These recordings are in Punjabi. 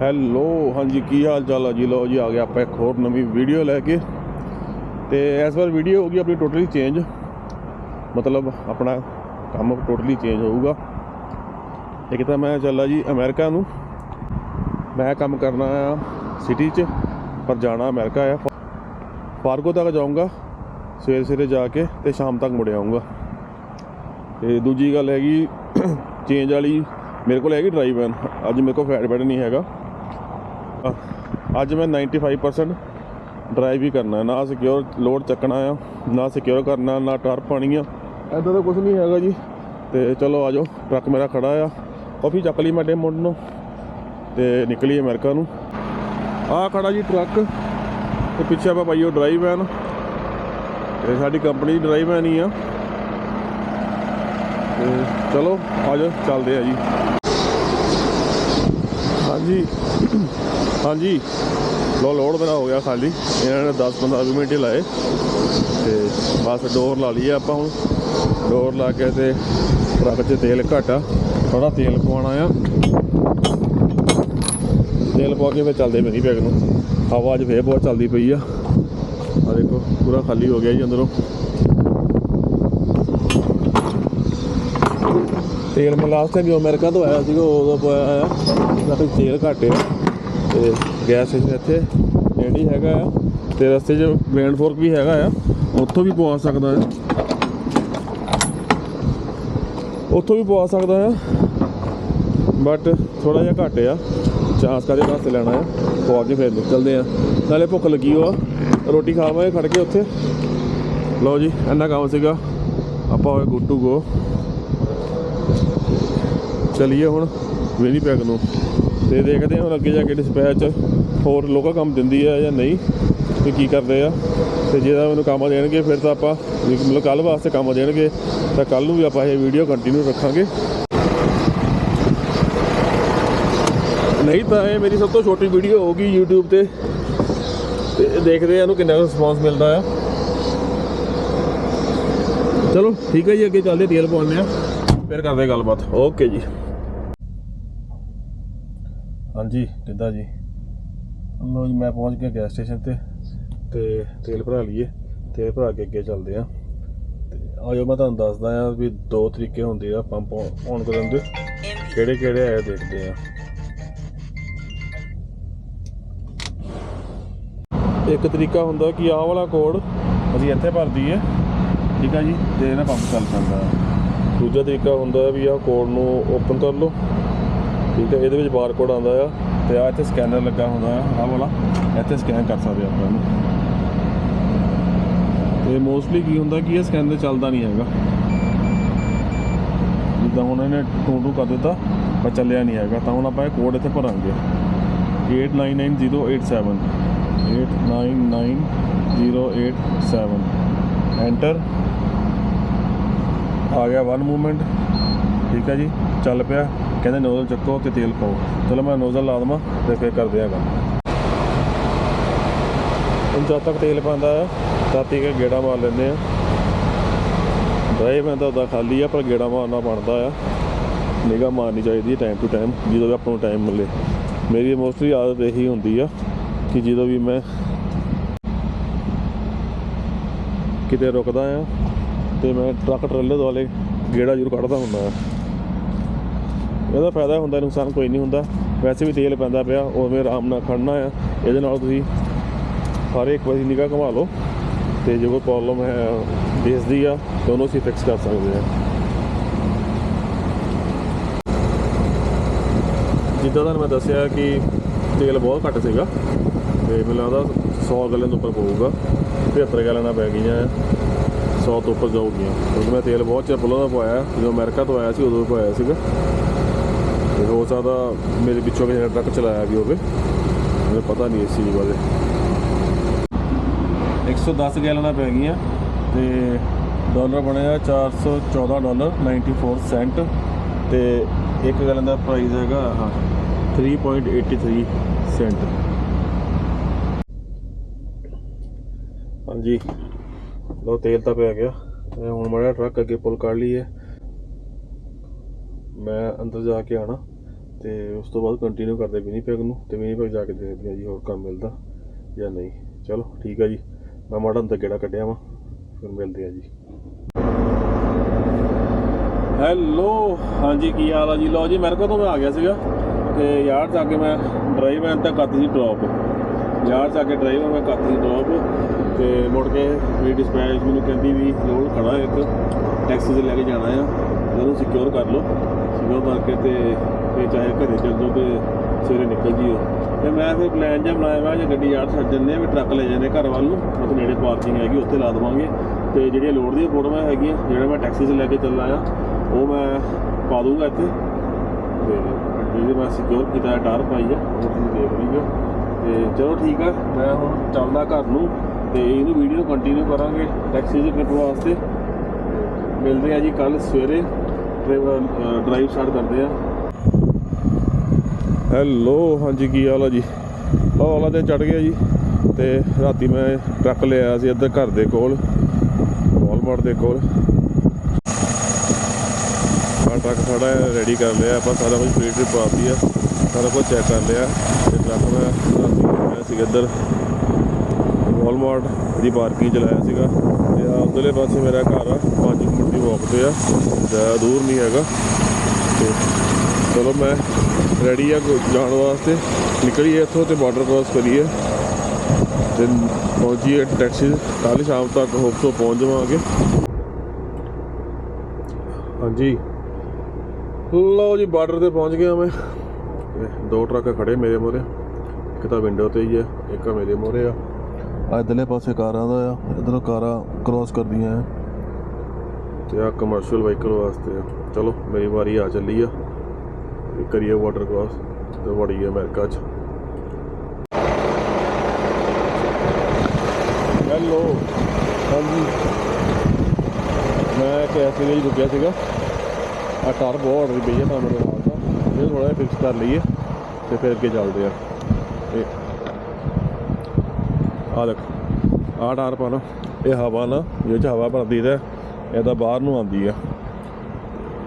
ਹੈਲੋ, ਹਾਂਜੀ, ਕੀ ਹਾਲ ਚਾਲ ਆ ਜੀ? ਲੋ ਜੀ, ਆ ਗਿਆ ਆਪਾਂ ਇੱਕ ਹੋਰ ਨਵੀਂ ਵੀਡੀਓ ਲੈ ਕੇ। ਤੇ ਇਸ ਵਾਰ ਵੀਡੀਓ ਹੋਊਗੀ ਆਪਣੀ ਟੋਟਲੀ ਚੇਂਜ ਮਤਲਬ ਆਪਣਾ ਕੰਮ ਟੋਟਲੀ ਚੇਂਜ ਹੋਊਗਾ। ਇੱਕ ਤਾਂ ਮੈਂ ਚੱਲਾ ਜੀ ਅਮਰੀਕਾ ਨੂੰ। ਮੈਂ ਕੰਮ ਕਰਨਾ ਆ ਸਿਟੀ 'ਚ, ਪਰ ਜਾਣਾ ਅਮਰੀਕਾ ਆ। ਫਾਰਗੋ ਤੱਕ ਜਾਊਂਗਾ ਸਵੇਰੇ ਸਵੇਰੇ ਜਾ ਕੇ ਤੇ ਸ਼ਾਮ ਤੱਕ ਮੁੜ ਆਊਂਗਾ। ਤੇ ਦੂਜੀ ਗੱਲ ਹੈਗੀ ਚੇਂਜ ਵਾਲੀ ਮੇਰੇ ਕੋਲ ਹੈਗੀ ਡਰਾਈਵ ਵੈਨ ਅੱਜ ਮੇਰੇ ਕੋਲ ਫੈਟ ਬੈਡ ਨਹੀਂ ਹੈਗਾ। ਅੱਜ ਮੈਂ 95% ਡਰਾਈਵ ਹੀ ਕਰਨਾ ਨਾ ਸਿਕਿਉਰ ਲੋਡ ਚੱਕਣਾ ਆ, ਨਾ ਸਿਕਿਉਰ ਕਰਨਾ, ਨਾ ਟਾਰ ਪਾਣੀ ਆ। ਐਦਾਂ ਦਾ ਕੁਝ ਨਹੀਂ ਹੈਗਾ ਜੀ। ਤੇ ਚਲੋ ਆਜੋ ਟਰੱਕ ਮੇਰਾ ਖੜਾ ਆ। ਕਾਫੀ ਚੱਕ ਲਈ ਮੈਂ ਡੇ ਨੂੰ ਤੇ ਨਿਕਲੀ ਅਮਰੀਕਾ ਨੂੰ। ਆ ਖੜਾ ਜੀ ਟਰੱਕ। ਤੇ ਪਿੱਛੇ ਆਪਾਂ ਪਾਈਓ ਡਰਾਈਵ ਵੈਨ ਤੇ ਸਾਡੀ ਕੰਪਨੀ ਦੀ ਡਰਾਈਵ ਵੈਨ ਹੀ ਆ। ਤੇ ਚਲੋ ਆਜੋ ਚੱਲਦੇ ਆ ਜੀ। ਜੀ ਹਾਂਜੀ। ਲੋ ਲੋਡ ਮੇਰਾ ਹੋ ਗਿਆ ਖਾਲੀ। ਇਹਨਾਂ ਨੇ 10 15 ਮਿੰਟ ਹੀ ਲਾਏ। ਤੇ ਬਸ ਡੋਰ ਲਾ ਲਈ ਆਪਾਂ ਹੁਣ। ਡੋਰ ਲਾ ਕੇ ਤੇ ਟਰੱਕ 'ਚ ਤੇਲ ਘੱਟ ਆ। ਥੋੜਾ ਤੇਲ ਪਵਾਉਣਾ ਆ। ਤੇਲ ਪਾ ਕੇ ਫਿਰ ਚੱਲਦੇ ਮੇਰੀ ਬੈਗ ਨੂੰ। ਹਵਾ ਅੱਜ ਫੇਰ ਬਹੁਤ ਚੱਲਦੀ ਪਈ ਆ। ਆ ਦੇਖੋ, ਪੂਰਾ ਖਾਲੀ ਹੋ ਗਿਆ ਜੀ ਅੰਦਰੋਂ। ਤੇਲ ਮੈਂ ਲਾਸਟ ਟਾਈਮ ਜੋ ਅਮਰੀਕਾ ਤੋਂ ਆਇਆ ਸੀਗਾ, ਉਦੋਂ ਪਾਇਆ ਆ ਨਾ ਤੇਲ ਘੱਟ ਆ। ਤੇ ਗੈਸ ਸਟੇਸ਼ਨ ਇੱਥੇ ਨੇੜੇ ਹੈਗਾ ਆ। ਤੇ ਰਸਤੇ 'ਚ ਬ੍ਰੈਂਡ ਫੋਰਕ ਵੀ ਹੈਗਾ ਆ। ਉੱਥੋਂ ਵੀ ਪਵਾ ਸਕਦਾ ਆ। ਉੱਥੋਂ ਵੀ ਪਵਾ ਸਕਦਾ ਆ। ਬਟ ਥੋੜਾ ਜਿਹਾ ਘੱਟ ਆ। ਚਾਂਸ ਕਾਦੇ ਵਾਸਤੇ ਲੈਣਾ ਆ? ਪਵਾ ਕੇ ਫਿਰ ਨਿਕਲਦੇ ਆ। ਨਾਲੇ ਭੁੱਖ ਲੱਗੀ ਹੋ ਆ ਰੋਟੀ ਖਾਵਾਂਗੇ ਖੜ ਕੇ ਉੱਥੇ। ਲਓ ਜੀ, ਇੰਨਾ ਕੰਮ ਸੀਗਾ। ਆਪਾਂ ਹੋਏ ਗੁੱਡ ਟੂ ਗੋ ਚਲੀਏ ਹੁਣ ਵੇਲੀ ਨੂੰ। ਤੇ ਦੇਖਦੇ ਹਾਂ ਹੁਣ ਅੱਗੇ ਜਾ ਕੇ ਡਿਸਪੈਚ ਹੋਰ ਲੋਕਾਂ ਕੰਮ ਦਿੰਦੀ ਆ ਜਾਂ ਨਹੀਂ, ਤੇ ਕੀ ਕਰਦੇ ਆ। ਤੇ ਜੇ ਤਾਂ ਮੈਨੂੰ ਕੰਮ ਦੇਣਗੇ, ਫਿਰ ਤਾਂ ਆਪਾਂ ਮਤਲਬ ਕੱਲ ਵਾਸਤੇ ਕੰਮ ਦੇਣਗੇ, ਤਾਂ ਕੱਲ ਨੂੰ ਵੀ ਆਪਾਂ ਇਹ ਵੀਡੀਓ ਕੰਟੀਨਿਊ ਰੱਖਾਂਗੇ। ਨਹੀਂ ਤਾਂ ਇਹ ਮੇਰੀ ਸਭ ਤੋਂ ਛੋਟੀ ਵੀਡੀਓ ਹੋਊਗੀ YouTube ਤੇ। ਤੇ ਦੇਖਦੇ ਆ ਇਹਨੂੰ ਕਿੰਨਾ ਰਿਸਪੌਂਸ ਮਿਲਦਾ ਆ। ਚਲੋ, ਠੀਕ ਹੈ ਜੀ, ਅੱਗੇ ਚੱਲਦੇ ਤੇਲ ਪਾਉਂਦੇ ਆ ਫਿਰ ਕਰਦੇ ਹਾਂ ਗੱਲਬਾਤ। ਓਕੇ ਜੀ। ਹਾਂਜੀ, ਕਿੱਦਾਂ ਜੀ? ਲੋ ਜੀ, ਮੈਂ ਪਹੁੰਚ ਗਿਆ ਗੈਸ ਸਟੇਸ਼ਨ ਤੇ ਤੇ ਤੇਲ ਭਰਾ ਲਈਏ। ਤੇਲ ਭਰਾ ਕੇ ਅੱਗੇ ਚੱਲਦੇ ਆ। ਤੇ ਆਜੋ, ਮੈਂ ਤੁਹਾਨੂੰ ਦੱਸਦਾ ਆ ਵੀ ਦੋ ਤਰੀਕੇ ਹੁੰਦੇ ਆ ਪੰਪ ਔਨ ਕਰਨ ਦੇ। ਕਿਹੜੇ ਕਿਹੜੇ ਆਏ ਦੇਖਦੇ ਆ। ਇੱਕ ਤਰੀਕਾ ਹੁੰਦਾ ਕਿ ਆਹ ਵਾਲਾ ਕੋਡ ਅਸੀਂ ਇੱਥੇ ਭਰਦੀ ਹੈ ਠੀਕ ਆ ਜੀ? ਤੇ ਇਹਦਾ ਪੰਪ ਚੱਲ ਪੈਂਦਾ। ਦੂਜਾ ਤਰੀਕਾ ਹੁੰਦਾ ਵੀ ਆਹ ਕੋਡ ਨੂੰ ਓਪਨ ਕਰ ਲਓ। ਠੀਕ ਹੈ, ਇਹਦੇ ਵਿੱਚ ਬਾਰਕੋਡ ਆਉਂਦਾ ਆ ਤੇ ਆ ਇੱਥੇ ਸਕੈਨਰ ਲੱਗਾ ਹੁੰਦਾ ਆ, ਆਹ ਵਾਲਾ, ਇੱਥੇ ਸਕੈਨ ਕਰ ਸਕਦੇ ਆਪਾਂ ਇਹਨੂੰ। ਤੇ ਮੋਸਟਲੀ ਕੀ ਹੁੰਦਾ ਕਿ ਇਹ ਸਕੈਨਰ ਚੱਲਦਾ ਨਹੀਂ ਹੈਗਾ। ਜਿੱਦਾਂ ਹੁਣ ਇਹਨੇ ਟੂ ਟੂ ਕਰ ਦਿੱਤਾ, ਪਰ ਚੱਲਿਆ ਨਹੀਂ ਹੈਗਾ, ਤਾਂ ਹੁਣ ਆਪਾਂ ਇਹ ਕੋਡ ਇੱਥੇ ਭਰਾਂਗੇ। 899087 899087 ਐਂਟਰ ਆ ਗਿਆ ਵਨ ਮੂਵਮੈਂਟ ਠੀਕ ਹੈ ਜੀ, ਚੱਲ ਪਿਆ। ਕਹਿੰਦੇ ਨੋਜ਼ਲ ਚੱਕੋ ਤੇ ਤੇਲ ਪਾਓ। ਚਲੋ ਮੈਂ ਨੋਜ਼ਲ ਲਾ ਦਵਾਂ ਤੇ ਫਿਰ ਕਰਦੇ ਆ ਕੰਮ ਹੁਣ ਜਦ ਤੱਕ ਤੇਲ ਪਾਉਂਦਾ ਆ, ਤਦ ਤੱਕ ਗੇੜਾ ਮਾਰ ਲੈਂਦੇ ਆ। ਡਰਾਈਵ ਮੈਂ ਤਾਂ ਉਹਦਾ ਖਾਲੀ ਆ, ਪਰ ਗੇੜਾ ਮਾਰਨਾ ਬਣਦਾ ਆ। ਨਿਗਾਹ ਮਾਰਨੀ ਚਾਹੀਦੀ ਹੈ ਟਾਈਮ ਟੂ ਟਾਈਮ ਜਦੋਂ ਵੀ ਆਪਾਂ ਨੂੰ ਟਾਈਮ ਮਿਲੇ। ਮੇਰੀ ਮੋਸਟਲੀ ਆਦਤ ਇਹੀ ਹੁੰਦੀ ਆ ਕਿ ਜਦੋਂ ਵੀ ਮੈਂ ਕਿਤੇ ਰੁਕਦਾ ਆ ਤੇ ਮੈਂ ਟਰੱਕ ਟਰੇਲਰ ਵਾਲੇ ਗੇੜਾ ਜ਼ਰੂਰ ਕੱਢਦਾ ਹੁੰਦਾ ਆ। ਇਹਦਾ ਫਾਇਦਾ ਹੁੰਦਾ, ਨੁਕਸਾਨ ਕੋਈ ਨਹੀਂ ਹੁੰਦਾ। ਵੈਸੇ ਵੀ ਤੇਲ ਪੈਂਦਾ ਪਿਆ, ਉਵੇਂ ਆਰਾਮ ਨਾਲ ਖੜਨਾ ਆ। ਇਹਦੇ ਨਾਲ ਤੁਸੀਂ ਹਰ ਇੱਕ ਵਾਰੀ ਨਿਗਾਹ ਘੁਮਾ ਲਓ ਤੇ ਜੇ ਕੋਈ ਪ੍ਰੋਬਲਮ ਹੈ ਦਿਸਦੀ ਆ, ਤਾਂ ਉਹਨੂੰ ਅਸੀਂ ਫਿਕਸ ਕਰ ਸਕਦੇ ਆ ਜਿੱਦਾਂ ਤੁਹਾਨੂੰ ਮੈਂ ਦੱਸਿਆ ਕਿ ਤੇਲ ਬਹੁਤ ਘੱਟ ਸੀਗਾ ਤੇ ਮੈਨੂੰ ਲੱਗਦਾ 100 ਗੈਲਨ ਤੋਂ ਉੱਪਰ ਪਊਗਾ 75 ਗੈਲਨਾਂ ਪੈ ਗਈਆਂ 100 ਤੋਂ ਉੱਪਰ ਜਾਊਗੀਆਂ। ਕਿਉਂਕਿ ਮੈਂ ਤੇਲ ਬਹੁਤ ਚਿਰ ਪੁਲਾਂ ਦਾ ਪਵਾਇਆ ਜਦੋਂ ਅਮਰੀਕਾ ਤੋਂ ਆਇਆ ਸੀ, ਉਦੋਂ ਪਵਾਇਆ ਸੀਗਾ। ਤੇ ਹੋ ਸਕਦਾ ਮੇਰੇ ਪਿੱਛੋਂ ਕਿਸੇ ਨੇ ਟਰੱਕ ਚਲਾਇਆ ਵੀ ਹੋਵੇ। ਮੈਨੂੰ ਪਤਾ ਨਹੀਂ ਇਸ ਚੀਜ਼ ਬਾਰੇ। 110 ਗੈਲਨਾਂ ਪੈ ਗਈਆਂ ਤੇ ਡਾਲਰ ਬਣਿਆ 414 ਡਾਲਰ 94 ਸੈਂਟ ਤੇ ਇੱਕ ਗੈਲਨ ਦਾ ਪ੍ਰਾਈਸ ਹੈਗਾ, ਹਾਂ 3.83 ਸੈਂਟ ਹਾਂਜੀ ਲੋ ਤੇਲ ਤਾਂ ਪੈ ਗਿਆ। ਤੇ ਹੁਣ ਮਾੜਾ ਟਰੱਕ ਅੱਗੇ ਪੁੱਲ ਕੱਢ ਲਈਏ। ਮੈਂ ਅੰਦਰ ਜਾ ਕੇ ਆਣਾ ਤੇ ਉਸ ਤੋਂ ਬਾਅਦ ਕੰਟੀਨਿਊ ਕਰਦੇ ਵਿਨੀਪੈਗ ਨੂੰ, ਤੇ ਵਿਨੀਪੈਗ ਜਾ ਕੇ ਦੇਖਦੇ ਹਾਂ ਜੀ ਹੋਰ ਕੰਮ ਮਿਲਦਾ ਜਾਂ ਨਹੀਂ। ਚਲੋ, ਠੀਕ ਆ ਜੀ। ਮੈਂ ਮਾੜਾ ਅੰਦਰ ਗੇੜਾ ਕੱਢਿਆ ਵਾਂ, ਫਿਰ ਮਿਲਦੇ ਆ ਜੀ। ਹੈਲੋ ਹਾਂਜੀ, ਕੀ ਹਾਲ ਆ ਜੀ? ਲਓ ਜੀ ਮੈਰਕੋ ਤੋਂ ਮੈਂ ਆ ਗਿਆ ਸੀਗਾ ਤੇ ਯਾਰ ਜਾ ਕੇ ਮੈਂ ਡਰਾਈਵ ਐਨ ਤੱਕ ਕਰਤੀ ਸੀ ਡ੍ਰੌਪ ਯਾਰ ਜਾ ਕੇ ਡਰਾਈਵਰ ਮੈਂ ਕਰਤੀ ਸੀ ਡ੍ਰੌਪ ਤੇ ਮੁੜ ਕੇ ਵੀ ਡਿਸਪੈਚ ਮੈਨੂੰ ਕਹਿੰਦੀ ਵੀ ਲੋਡ ਖੜਾ ਇੱਕ ਟੈਕਸੀ ਤੇ ਲੈ ਕੇ ਜਾਣਾ ਆ ਉਹਨੂੰ ਸਿਕਿਉਰ ਕਰ ਲਓ। ਸਿਕਿਉਰ ਕਰਕੇ ਤੇ ਤੇ ਚਾਹੇ ਘਰੇ ਚੱਲ ਜਾਓ ਤੇ ਸਵੇਰੇ ਨਿਕਲ ਜਿਓ ਤੇ ਮੈਂ ਫਿਰ ਪਲਾਨ ਜਿਹਾ ਬਣਾਇਆ ਵਾ, ਜੇ ਗੱਡੀ ਯਾਰ ਛੱਡ ਜੰਨੇ ਵੀ ਟਰੱਕ ਲੈ ਜਾਂਦੇ ਘਰ ਵੱਲ ਨੂੰ। ਮਤਲਬ ਨੇੜੇ ਪਾਰਕਿੰਗ ਹੈਗੀ, ਉੱਥੇ ਲਾ ਦੇਵਾਂਗੇ। ਤੇ ਜਿਹੜੀਆਂ ਲੋਡ ਦੀਆਂ ਫੋਟੋਆਂ ਹੈਗੀਆਂ, ਜਿਹੜਾ ਮੈਂ ਟੈਕਸੀ 'ਚ ਲੈ ਕੇ ਚੱਲਣਾ ਆ ਉਹ ਮੈਂ ਪਾ ਦੂੰਗਾ ਇੱਥੇ। ਤੇ ਜਿਹਦੇ ਮੈਂ ਸਿਕਿਉਰ ਕੀਤਾ ਹੈ ਟਾਰ ਪਾਈ ਆ, ਉਹ ਤੁਸੀਂ ਦੇਖ ਲਈਓ ਤੇ ਚਲੋ ਠੀਕ ਆ, ਮੈਂ ਹੁਣ ਚੱਲਦਾ ਘਰ ਨੂੰ ਤੇ ਇਹਨੂੰ ਵੀਡੀਓ ਕੰਟੀਨਿਊ ਕਰਾਂਗੇ ਟੈਕਸੀ 'ਚ ਟ੍ਰਿਪ ਵਾਸਤੇ। ਮਿਲਦੇ ਆ ਜੀ ਕੱਲ ਸਵੇਰੇ। ਡਰਾਈਵ ਸਟਾਰਟ ਕਰਦੇ ਆ। ਹੈਲੋ ਹਾਂਜੀ, ਕੀ ਹਾਲ ਆ ਜੀ? ਉਹ ਵਾਲਾ ਤੇ ਚੜ ਗਿਆ ਜੀ ਤੇ ਰਾਤੀ ਮੈਂ ਟਰੱਕ ਲਿਆ ਸੀ ਇੱਧਰ ਘਰ ਦੇ ਕੋਲ ਵਾਲਮਾਰਟ ਦੇ ਕੋਲ। ਆ ਟਰੱਕ ਸਾਡਾ ਰੈਡੀ ਕਰ ਲਿਆ, ਆਪਾਂ ਸਾਰਾ ਕੁਝ ਫ੍ਰੀ ਟ੍ਰਿਪ ਪਾਤੀ ਆ, ਸਾਰਾ ਕੁਝ ਚੈੱਕ ਕਰ ਲਿਆ ਤੇ ਟਰੱਕ ਮੈਂ ਰਾਤੀ ਲਾਇਆ ਸੀ ਇੱਧਰ। ਵਾਲਮਾਰਟ ਦੀ ਪਾਰਕਿੰਗ ਚਲਾਇਆ ਸੀਗਾ। ਤੇ ਆ, ਉਧਰਲੇ ਪਾਸੇ ਮੇਰਾ ਘਰ ਆ 5 ਮਿੰਟ ਦੀ ਵਾਕ ਤੇ ਆ, ਜ਼ਿਆਦਾ ਦੂਰ ਨਹੀਂ ਹੈਗਾ। ਤੇ ਚਲੋ ਮੈਂ ਰੈਡੀ ਆ ਕੋ- ਜਾਣ ਵਾਸਤੇ। ਨਿਕਲੀਏ ਇੱਥੋਂ ਤੇ ਬਾਰਡਰ ਕ੍ਰਾਸ ਕਰੀਏ। ਤੇ ਪਹੁੰਚੀਏ ਟੈਕਸੀ ਕੱਲ੍ਹ ਸ਼ਾਮ ਤੱਕ ਹੋਪ ਤੋਂ ਪਹੁੰਚ ਜਾਵਾਂਗੇ। ਹਾਂਜੀ। ਲਓ ਜੀ ਬਾਰਡਰ ਤੇ ਪਹੁੰਚ ਗਿਆ ਮੈਂ। ਤੇ ਦੋ ਟਰੱਕ ਖੜੇ ਮੇਰੇ ਮੋਰੇ ਇੱਕ ਤਾਂ ਵਿੰਡੋ ਤੇ ਹੀ ਹੈ ਇੱਕ ਆ ਮੇਰੇ ਮੋਰੇ ਆ। ਇਧਰਲੇ ਪਾਸੇ ਕਾਰਾਂ ਦਾ ਆ, ਇਧਰੋਂ ਕਾਰਾਂ ਕ੍ਰਾਸ ਕਰਦੀਆਂ ਆ। ਤੇ ਆ ਕਮਰਸ਼ੀਅਲ ਵਹੀਕਲ ਵਾਸਤੇ ਆ। ਚਲੋ, ਮੇਰੀ ਵਾਰੀ ਆ ਚੱਲੀ ਆ। ਇਹ ਕਰੀਏ ਵਾਟਰ ਕ੍ਰਾਸ ਤੇ ਵੜੀ ਅਮਰੀਕਾ ਚ। ਹੈਲੋ ਹਾਂਜੀ। ਮੈਂ ਕੈਫੇ ਲਈ ਰੁਕਿਆ ਸੀਗਾ। ਆ ਟਾਰ ਬਹੁਤ ਆਰਡਰ ਪਈ ਹੈ ਤਾਂ ਨਾਲ ਦਾ ਇਹ ਥੋੜਾ ਜਿਹਾ ਫਿਕਸ ਕਰ ਲਈਏ, ਤੇ ਫਿਰ ਅੱਗੇ ਚੱਲਦੇ ਆ। ਤੇ ਆ ਦੇਖ ਆ ਟਾਰ ਪਾ ਨਾ ਇਹ ਹਵਾ ਨਾ ਇਹ ਚ ਹਵਾ ਭਰਦੀ ਤਾਂ ਇਹ ਤਾਂ ਬਾਹਰ ਨੂੰ ਆਉਂਦੀ ਆ।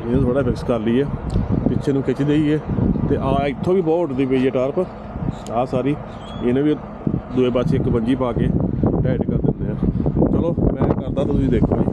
ਇਹਨੂੰ ਥੋੜਾ ਫਿਕਸ ਕਰ ਲਈਏ। ਪਿੱਛੇ ਨੂੰ ਖਿੱਚ ਦਈਏ ਤੇ ਆ ਇੱਥੋਂ ਵੀ ਬਹੁਤ ਉੱਡਦੀ ਪਈ ਹੈ ਟਾਰਪ ਆ ਸਾਰੀ, ਇਹਨੇ ਵੀ ਦੋਏ ਪਾਸੇ ਇੱਕ ਬੰਜੀ ਪਾ ਕੇ ਟਾਈਟ ਕਰ ਦਿੰਦੇ ਆ। ਚਲੋ, ਮੈਂ ਕਰਦਾ, ਤੁਸੀਂ ਦੇਖੋ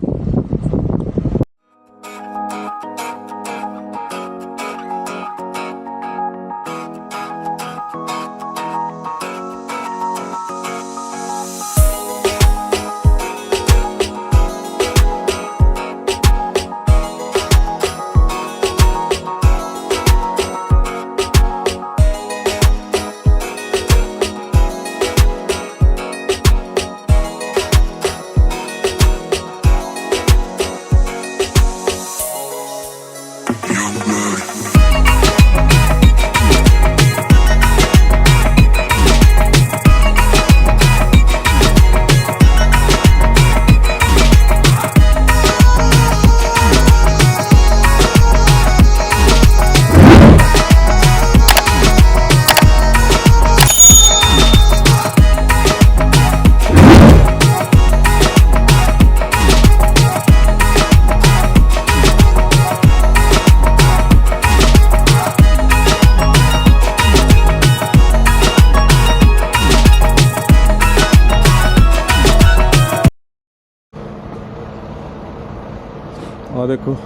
ਦੇਖੋ।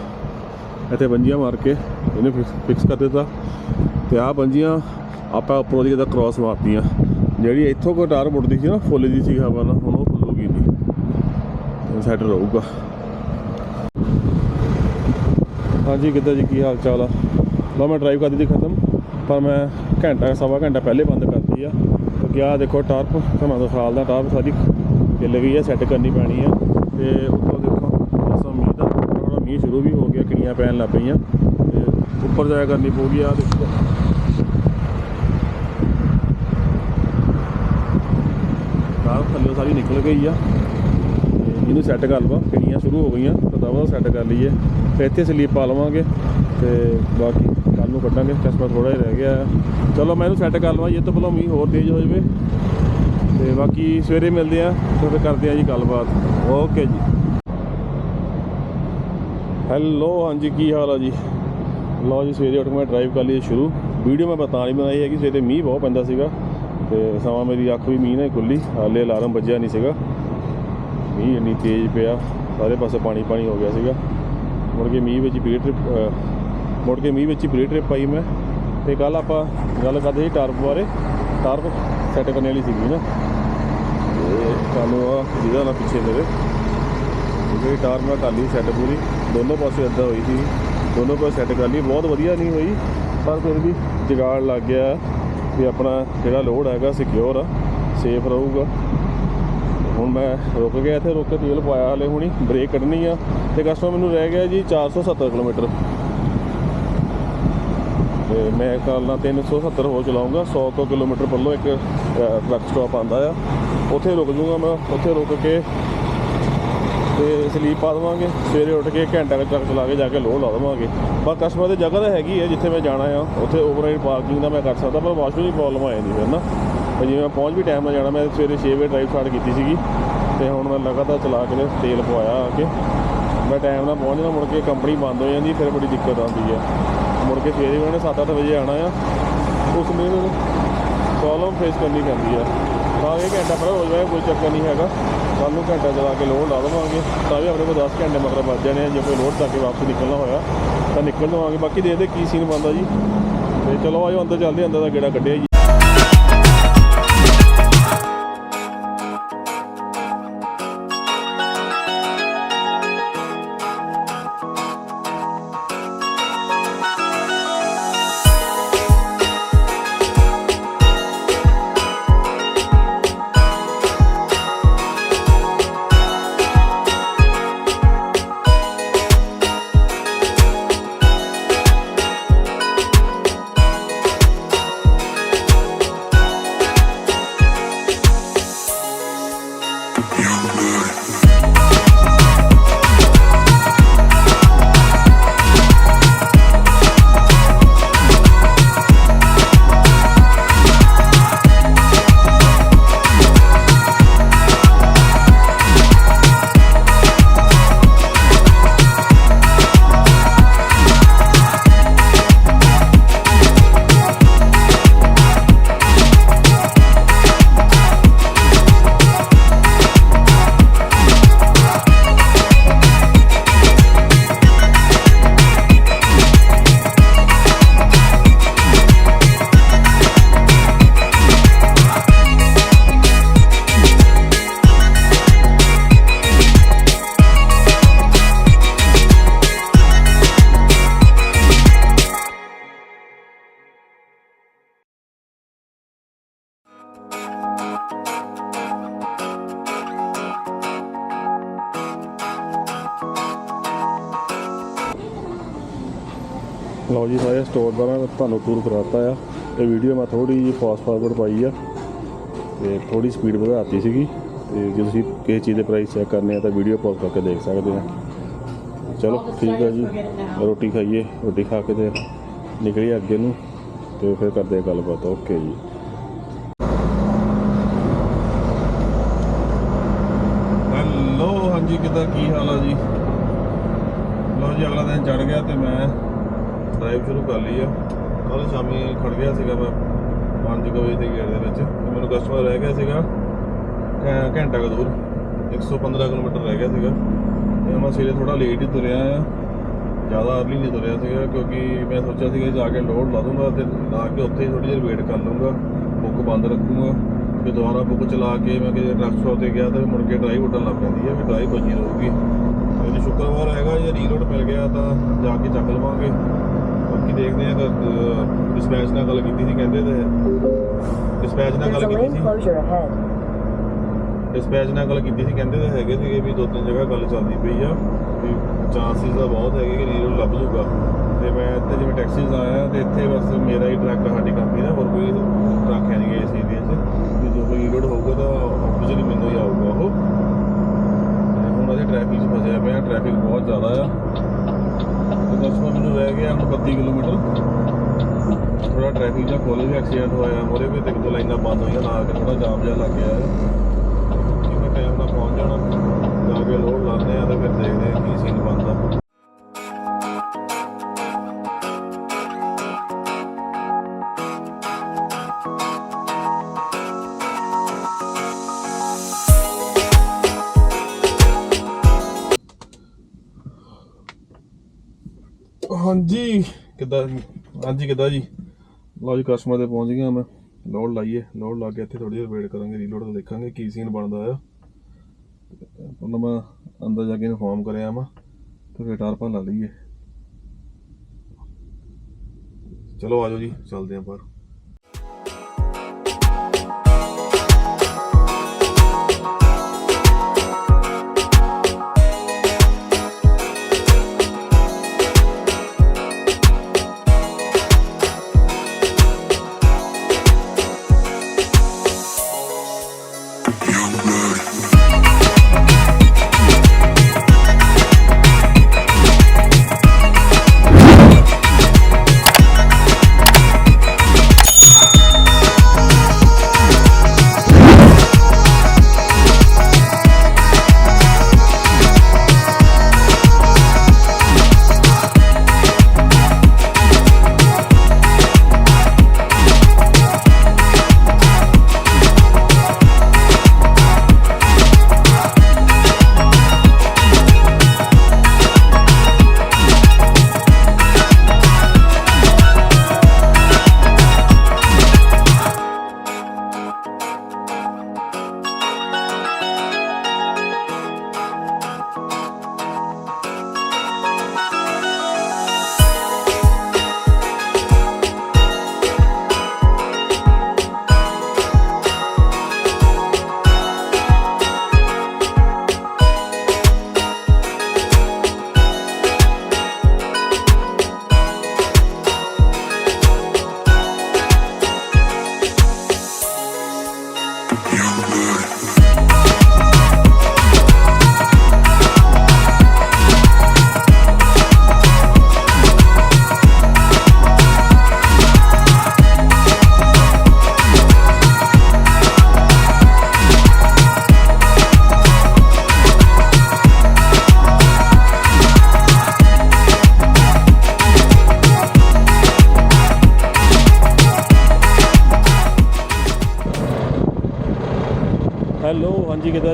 ਇੱਥੇ ਬੰਜੀਆਂ ਮਾਰ ਕੇ ਇਹਨੇ ਫਿਕਸ ਕਰ ਦਿੱਤਾ। ਤੇ ਆਹ ਬੰਜੀਆਂ ਆਪਾਂ ਉੱਪਰੋਂ ਦੀ ਕਿਦਾ ਕ੍ਰਾਸ ਮਾਰਤੀਆਂ। ਜਿਹੜੀ ਇੱਥੋਂ ਕੋ ਟਾਰ ਮੁੜਦੀ ਸੀ ਨਾ, ਫੁੱਲ ਦੀ ਸੀ ਹਵਾ ਨਾਲ, ਹੁਣ ਉਹ ਫੁੱਲੂਗੀ ਨਹੀਂ। ਸੈਟ ਰਹੂਗਾ। ਹਾਂਜੀ, ਕਿੱਦਾਂ ਜੀ, ਕੀ ਹਾਲ ਚਾਲ ਆ? ਲਓ, ਮੈਂ ਡਰਾਈਵ ਕਰ ਦਿੱਤੀ ਖਤਮ, ਪਰ ਮੈਂ ਘੰਟਾ, ਸਵਾ ਘੰਟਾ ਪਹਿਲੇ ਬੰਦ ਕਰਤੀ ਆ। ਕਿਉਂਕਿ ਆਹ ਦੇਖੋ, ਟਾਰਪ, ਤੁਹਾਨੂੰ ਦਿਖਾਲ ਦਾ ਟਾਰਪ ਸਾਰੀ ਹਿੱਲ ਗਈ ਆ ਸੈੱਟ ਕਰਨੀ ਪੈਣੀ ਆ। ਤੇ ਉੱਪਰ ਦੇਖੋ ਮੌਸਮ ਮੀਂਹ ਦਾ ਥੋੜਾ ਮੀਂਹ ਸ਼ੁਰੂ ਵੀ ਪੈਣ ਲੱਗ ਪਈਆਂ ਤੇ ਉੱਪਰ ਜਾਇਆ ਕਰਨੀ ਪਊਗੀ ਆ ਦੇਖੋ। ਟਾਰਪ ਥੱਲੇ ਸਾਰੀ ਨਿਕਲ ਗਈ ਆ। ਤੇ ਇਹਨੂੰ ਸੈੱਟ ਕਰ ਲਵਾ ਕਿਣੀਆਂ ਸ਼ੁਰੂ ਹੋ ਗਈਆਂ, ਤਾਂ ਸੈੱਟ ਕਰ ਲਈਏ। ਤੇ ਇੱਥੇ ਸਲੀਪ ਪਾ ਲਵਾਂਗੇ ਤੇ ਬਾਕੀ ਕੱਲ ਨੂੰ ਕੱਢਾਂਗੇ ਚਸ਼ਮਾ ਥੋੜਾ ਜਿਹਾ ਰਹਿ ਗਿਆ ਆ। ਚਲੋ, ਮੈਂ ਇਹਨੂੰ ਸੈੱਟ ਕਰ ਲਵਾਂ ਇਹ ਤੋਂ ਭਲਾ ਮੀਂਹ ਹੋਰ ਤੇਜ਼ ਹੋ ਜਾਵੇ। ਤੇ ਬਾਕੀ ਸਵੇਰੇ ਮਿਲਦੇ ਆ, ਫਿਰ ਕਰਦੇ ਆ ਜੀ ਗੱਲਬਾਤ। ਓਕੇ ਜੀ। ਹੈਲੋ, ਹਾਂਜੀ, ਕੀ ਹਾਲ ਆ ਜੀ? ਲਓ ਜੀ, ਸਵੇਰੇ ਉੱਠ ਕੇ ਮੈਂ ਡਰਾਈਵ ਕਰ ਲਈ ਸ਼ੁਰੂ। ਵੀਡੀਓ ਮੈਂ ਬਤਾ ਨਹੀਂ ਬਣਾਈ ਹੈ ਕਿ ਸਵੇਰੇ ਮੀਂਹ ਬਹੁਤ ਪੈਂਦਾ ਸੀਗਾ ਤੇ ਸਮਾਂ ਮੇਰੀ ਅੱਖ ਵੀ ਮੀਂਹ ਨਾਲ ਹੀ ਖੁੱਲੀ ਹਾਲੇ ਅਲਾਰਮ ਵੱਜਿਆ ਨਹੀਂ ਸੀਗਾ। ਮੀਂਹ ਇੰਨੀ ਤੇਜ਼ ਪਿਆ, ਸਾਰੇ ਪਾਸੇ ਪਾਣੀ ਪਾਣੀ ਹੋ ਗਿਆ ਸੀਗਾ। ਮੁੜ ਕੇ ਮੀਂਹ ਵਿੱਚ ਪੀੜ ਟ੍ਰਿਪ ਮੁੜ ਕੇ ਮੀਂਹ ਵਿੱਚ ਹੀ ਪੀੜ ਟ੍ਰਿਪ ਪਾਈ ਮੈਂ। ਤੇ ਕੱਲ ਆਪਾਂ ਗੱਲ ਕਰਦੇ ਸੀ ਟਾਰਪ ਬਾਰੇ। ਟਾਰਪ ਸੈੱਟ ਕਰਨ ਵਾਲੀ ਸੀਗੀ ਨਾ। ਤੇ ਤੁਹਾਨੂੰ ਆ ਜਿਹਦਾ ਨਾ ਪਿੱਛੇ ਮੇਰੇ। ਜਿਹੜੀ ਟਾਰਪ ਮੈਂ ਕਰ ਲਈ ਸੈੱਟ ਪੂਰੀ। ਦੋਨੋਂ ਪਾਸੇ ਅੱਧਾ ਹੋਈ ਸੀ। ਦੋਨੋਂ ਪਾਸੇ ਸੈੱਟ ਕਰ ਲਈ। ਬਹੁਤ ਵਧੀਆ ਨਹੀਂ ਹੋਈ ਪਰ ਫਿਰ ਵੀ ਜਗਾੜ ਲੱਗ ਗਿਆ ਵੀ ਆਪਣਾ ਜਿਹੜਾ ਲੋਡ ਹੈਗਾ ਸਿਕਿਉਰ ਆ ਸੇਫ ਰਹੂਗਾ। ਹੁਣ ਮੈਂ ਰੁਕ ਗਿਆ ਇੱਥੇ ਰੁਕ ਕੇ ਤੇਲ ਪਾਇਆ ਹਲੇ ਹੁਣੀ ਬ੍ਰੇਕ ਕੱਢਣੀ ਆ। ਤੇ ਕਸਟਮਰ ਮੈਨੂੰ ਰਹਿ ਗਿਆ ਜੀ 470 ਕਿਲੋਮੀਟਰ। ਤੇ ਮੈਂ ਕੱਲ੍ਹ ਨਾਲ 370 ਹੋ ਚਲਾਉਂਗਾ 100 ਕੁ ਕਿਲੋਮੀਟਰ ਪੱਲੋਂ ਇੱਕ ਅ, ਟਰੱਕ ਸਟਾਪ ਆਂਦਾ ਆ। ਉੱਥੇ ਰੁਕ ਜੂਗਾ ਮੈਂ ਉੱਥੇ ਰੁਕ ਕੇ ਤੇ ਸਲੀਪ ਪਾ ਦੇਵਾਂਗੇ। ਸਵੇਰੇ ਉੱਠ ਕੇ ਘੰਟਾ ਕੁ ਟਰੱਕ ਚਲਾ ਕੇ ਜਾ ਕੇ ਲੋਡ ਲਾ ਦੇਵਾਂਗੇ। ਪਰ ਕਸਟਮਰ ਦੀ ਜਗ੍ਹਾ ਤਾਂ ਹੈਗੀ ਹੈ ਜਿੱਥੇ ਮੈਂ ਜਾਣਾ ਆ, ਉੱਥੇ ਓਵਰਨਾਈਟ ਪਾਰਕਿੰਗ ਦਾ ਮੈਂ ਕਰ ਸਕਦਾ, ਪਰ ਵਾਸ਼ਰੂਮ ਦੀ ਪ੍ਰੋਬਲਮ ਆ ਜਾਂਦੀ ਫਿਰ ਨਾ। ਤੇ ਜਿਵੇਂ ਮੈਂ ਪਹੁੰਚ ਵੀ ਟਾਈਮ ਨਾਲ ਜਾਣਾ, ਮੈਂ ਸਵੇਰੇ 6 ਵਜੇ ਡਰਾਈਵ ਸਟਾਰਟ ਕੀਤੀ ਸੀਗੀ। ਤੇ ਹੁਣ ਮੈਂ ਲਗਾਤਾਰ ਚਲਾ ਕੇ ਤੇ ਤੇਲ ਪਵਾਇਆ ਆ ਕੇ। ਮੈਂ ਟਾਈਮ ਨਾਲ ਪਹੁੰਚਣਾ ਮੁੜ ਕੇ ਕੰਪਨੀ ਬੰਦ ਹੋ ਜਾਂਦੀ, ਫਿਰ ਬੜੀ ਦਿੱਕਤ ਆਉਂਦੀ ਹੈ ਮੁੜ ਕੇ ਸਵੇਰੇ ਵੀ ਉਹਨੇ 7-8 ਵਜੇ ਆਣਾ ਆ। ਉਸ ਲਈ ਮੈਨੂੰ ਪ੍ਰੋਬਲਮ ਫੇਸ ਕਰਨੀ ਪੈਂਦੀ ਆ। ਤਾਂ ਇਹ ਘੰਟਾ ਪਰ ਹੋ ਜਾਵੇ, ਕੋਈ ਚੱਕਰ ਨਹੀਂ ਹੈਗਾ। ਕੱਲ੍ਹ ਨੂੰ ਘੰਟਾ ਚਲਾ ਕੇ ਲੋਡ ਲਾ ਦੇਵਾਂਗੇ। ਤਾਂ ਵੀ ਆਪਣੇ ਕੋਲ 10 ਘੰਟੇ ਮਗਰ ਵੱਜ ਜਾਣੇ ਆ, ਜੇ ਕੋਈ ਲੋਡ ਚੱਕ ਕੇ ਵਾਪਸ ਨਿਕਲਣਾ ਹੋਇਆ, ਤਾਂ ਨਿਕਲ ਜਾਵਾਂਗੇ ਬਾਕੀ ਦੇਖਦੇ ਕੀ ਸੀਨ ਬਣਦਾ ਜੀ। ਤੇ ਚਲੋ ਆਜੋ, ਅੰਦਰ ਚੱਲਦੇ ਅੰਦਰ ਦਾ ਗੇੜਾ ਕੱਢਿਆ ਸਟੋਰ ਦਾ ਮੈਂ ਤੁਹਾਨੂੰ ਟੂਰ ਕਰਾਤਾ ਆ। ਇਹ ਵੀਡੀਓ ਮੈਂ ਥੋੜੀ ਜਿਹੀ ਫਾਸਟ ਫਾਰਵਰਡ ਪਾਈ ਆ ਤੇ ਥੋੜੀ ਸਪੀਡ ਵਧਾਤੀ ਸੀਗੀ। ਤੇ ਜੇ ਤੁਸੀਂ ਕਿਸੇ ਚੀਜ਼ ਦੇ ਪ੍ਰਾਈਸ ਚੈੱਕ ਕਰਨੇ ਆ ਤਾਂ ਵੀਡੀਓ ਪੌਜ਼ ਕਰਕੇ ਦੇਖ ਸਕਦੇ ਆ। ਚਲੋ, ਠੀਕ ਆ ਜੀ। ਰੋਟੀ ਖਾਈਏ, ਰੋਟੀ ਖਾ ਕੇ ਤੇ ਨਿਕਲੀਏ ਅੱਗੇ ਨੂੰ ਤੇ ਫਿਰ ਕਰਦੇ ਆ ਗੱਲਬਾਤ। ਓਕੇ ਜੀ। ਹੈਲੋ ਹਾਂਜੀ, ਕਿਦਾਂ, ਕੀ ਹਾਲ ਆ ਜੀ? ਲਓ ਜੀ, ਅਗਲਾ ਦਿਨ ਚੜ ਗਿਆ ਤੇ ਮੈਂ ਡਰਾਈਵ ਸ਼ੁਰੂ ਕਰ ਲਈ ਆ। ਕੱਲ ਸ਼ਾਮੀ ਖੜ ਗਿਆ ਸੀਗਾ ਮੈਂ 5 ਵਜੇ ਦੇ ਗੇੜ ਦੇ ਵਿੱਚ। ਤੇ ਮੈਨੂੰ ਕਸਟਮਰ ਰਹਿ ਗਿਆ ਸੀਗਾ ਘੰ- ਘੰਟਾ ਕੁ ਦੂਰ। 115 ਕਿਲੋਮੀਟਰ ਰਹਿ ਗਿਆ ਸੀਗਾ। ਤੇ ਮੈਂ ਸਵੇਰੇ ਥੋੜਾ ਲੇਟ ਹੀ ਤੁਰਿਆ ਆ। ਜ਼ਿਆਦਾ ਅਰਲੀ ਨਹੀਂ ਤੁਰਿਆ ਸੀਗਾ, ਕਿਉਂਕਿ ਮੈਂ ਸੋਚਿਆ ਸੀਗਾ ਜਾ ਕੇ ਲੋਡ ਲਾ ਦੂੰਗਾ ਤੇ ਲਾ ਕੇ ਉੱਥੇ ਹੀ ਥੋੜੀ ਦੇਰ ਵੇਟ ਕਰ ਲੂੰਗਾ। ਬੁੱਕ ਬੰਦ ਰੱਖੂੰਗਾ। ਤੇ ਦੁਬਾਰਾ ਬੁੱਕ ਚਲਾ ਕੇ ਮੈਂ ਕਿਤੇ ਟਰੱਕ ਸਟਾਪ ਤੇ ਗਿਆ ਤਾਂ ਮੁੜ ਕੇ ਡਰਾਈਵ ਉੱਡਣ ਲੱਗ ਪੈਂਦੀ ਹੈ ਵੀ ਡਰਾਈਵ ਵੱਜੀ ਰਹੂਗੀ। ਜੇ ਸ਼ੁੱਕਰਵਾਰ ਹੈਗਾ ਜੇ ਰੀਲੋਡ ਮਿਲ ਗਿਆ ਤਾਂ ਜਾ ਕੇ ਚੱਕ ਲਵਾਂਗੇ। ਬਾਕੀ ਦੇਖਦੇ ਆ ਡਿਸਪੈਚ ਨਾਲ ਗੱਲ ਕੀਤੀ ਸੀ ਕਹਿੰਦੇ ਤੇ ਡਿਸਪੈਚ ਨਾਲ ਗੱਲ ਕੀਤੀ ਸੀ. ਡਿਸਪੈਚ ਨਾਲ ਗੱਲ ਕੀਤੀ ਸੀ ਕਹਿੰਦੇ ਤਾਂ ਹੈਗੇ ਸੀਗੇ ਵੀ ਦੋ ਤਿੰਨ ਜਗ੍ਹਾ ਗੱਲ ਚੱਲਦੀ ਪਈ ਆ ਵੀ ਚਾਂਸਿਸ ਦਾ ਬਹੁਤ ਹੈਗੇ ਕਿ ਰੀਲੋਡ ਲੱਭ ਜੂਗਾ। ਤੇ ਮੈਂ ਇੱਥੇ ਜਿਵੇਂ ਟੈਕਸੀਜ਼ ਆਇਆ ਤੇ ਇੱਥੇ ਬਸ ਮੇਰਾ ਹੀ ਟਰੱਕ ਸਾਡੀ ਕੰਪਨੀ ਦਾ ਹੋਰ ਕੋਈ ਟਰੱਕ ਹੈ ਨਹੀਂ ਇਸ ਏਰੀਏ 'ਚ। ਤੇ ਜੋ ਕੋਈ ਰੀਲੋਡ ਹੋਊਗਾ ਤਾਂ ਆਬਵੀਅਸਲੀ ਮੈਨੂੰ ਹੀ ਆਊਗਾ ਉਹ। ਤੇ ਹੁਣ ਅਸੀਂ ਟ੍ਰੈਫਿਕ 'ਚ ਫਸਿਆ ਪਿਆ ਟ੍ਰੈਫਿਕ ਬਹੁਤ ਜ਼ਿਆਦਾ ਆ। ਤੇ ਮੈਨੂੰ ਰਹਿ ਗਿਆ ਹੁਣ 32 ਕਿਲੋਮੀਟਰ। ਥੋੜਾ ਟ੍ਰੈਫਿਕ ਦਾ ਕੋਲੇ ਵੀ ਐਕਸੀਡੈਂਟ ਹੋਇਆ ਮੋਰੇ ਵੀ ਇੱਕ ਦੋ ਲਾਈਨਾਂ ਬੰਦ ਹੋਈਆਂ ਨਾ ਕੇ ਥੋੜਾ ਜਾਮ ਜਿਹਾ ਲੱਗ ਗਿਆ। ਹੈ ਕਿ ਮੈਂ ਟਾਈਮ ਨਾਲ ਪਹੁੰਚ ਜਾਣਾ, ਜਾ ਕੇ ਲੋਡ ਲਾਉਂਦੇ ਆ ਤੇ ਫਿਰ ਦੇਖਦੇ ਆ ਕੀ ਸੀਨ ਕਿੱਦਾਂ ਹਾਂਜੀ, ਕਿੱਦਾਂ ਜੀ? ਲਓ ਜੀ ਕਸਟਮਰ 'ਤੇ ਪਹੁੰਚ ਗਿਆ ਮੈਂ। ਲੋਡ ਲਾਈਏ, ਲੋਡ ਲਾ ਕੇ ਇੱਥੇ ਥੋੜੀ ਦੇਰ ਵੇਟ ਕਰਾਂਗੇ ਰੀਲੋਡ ਦਾ ਦੇਖਾਂਗੇ ਕੀ ਸੀਨ ਬਣਦਾ ਆ। ਉਹਨਾਂ ਮੈਂ ਅੰਦਰ ਜਾ ਕੇ ਇਨਫੋਰਮ ਕਰਿਆ ਮੈਂ ਤੇ ਫਿਰ ਟਾਰਪਾ ਲਾ ਲਈਏ। ਚਲੋ ਆਜੋ ਜੀ, ਚੱਲਦੇ ਆਂ ਪਰ